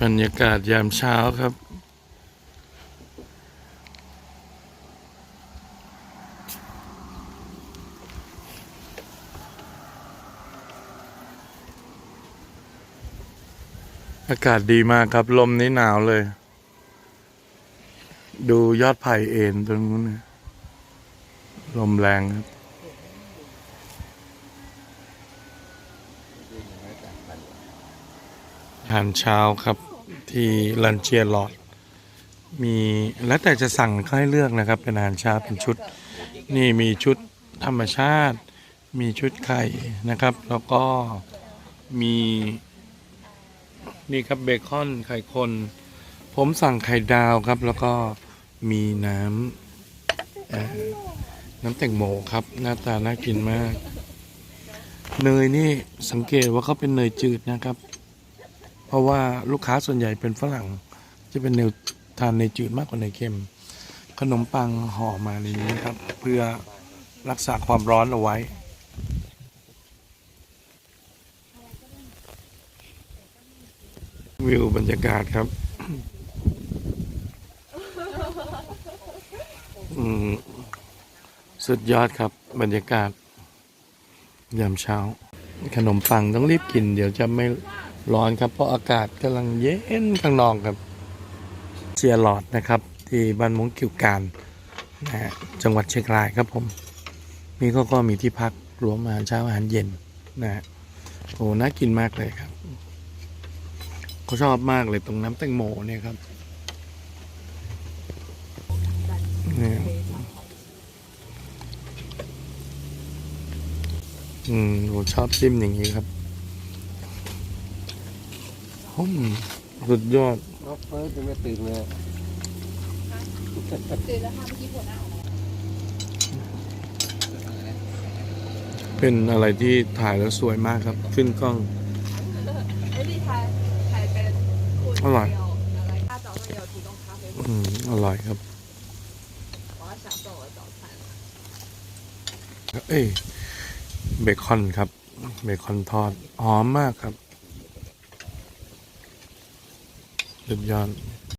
บรรยากาศยามเช้าครับ อากาศดีมากครับ ลมนี่หนาวเลย ดูยอดไผ่เอ็นตรงนู้นนะลมแรงครับอาหารเช้าครับ ที่ลันเจียลอดมีแล้วแต่จะสั่งเขาให้เลือกนะครับ เป็นอาหารเช้าเป็นชุด นี่มีชุดธรรมชาติ มีชุดไข่นะครับ แล้วก็มีนี่ครับเบคอนไข่คน ผมสั่งไข่ดาวครับ แล้วก็มีน้ำน้ำแตงโมครับ หน้าตาน่ากินมาก เนยนี่สังเกตว่าเขาเป็นเนยจืดนะครับ เพราะว่าลูกค้าส่วนใหญ่เป็นฝรั่ง จะเป็นเนยทานเนจืดมากกว่าเนเค็ม ขนมปังห่อมาในนี้ครับ เพื่อรักษาความร้อนเอาไว้ วิวบรรยากาศครับสุดยอดครับบรรยากาศ ยามเช้า ขนมปังต้องรีบกิน เดี๋ยวจะไม่ร้อนครับ เพราะอากาศกำลังเย็นข้างนอกครับเชียร์หลอดนะครับ ที่บ้านมงกิวการนะฮะจังหวัดเชียงรายครับผมนี่ก็ก็มีที่พักรวมอาหารเช้าอาหารเย็นนะฮะโอ้น่ากินมากเลยครับเขาชอบมากเลยตรงน้ำแตงโมเนี่ยครับ อืมผมชอบจิ้มอย่างนี้ครับอืมสุดยอดรอถเฟิร์สยังไม่ตื่นเลย ตื่นแล้วค่ะเมื่อกี้ปวดหน้าเป็นอะไรที่ถ่ายแล้วสวยมากครับ ขึ้นกล้องเคอรื่อยงอมอร่อยครับเอ้ย เบคอนครับ เบคอนทอดหอมมากครับสุดยอด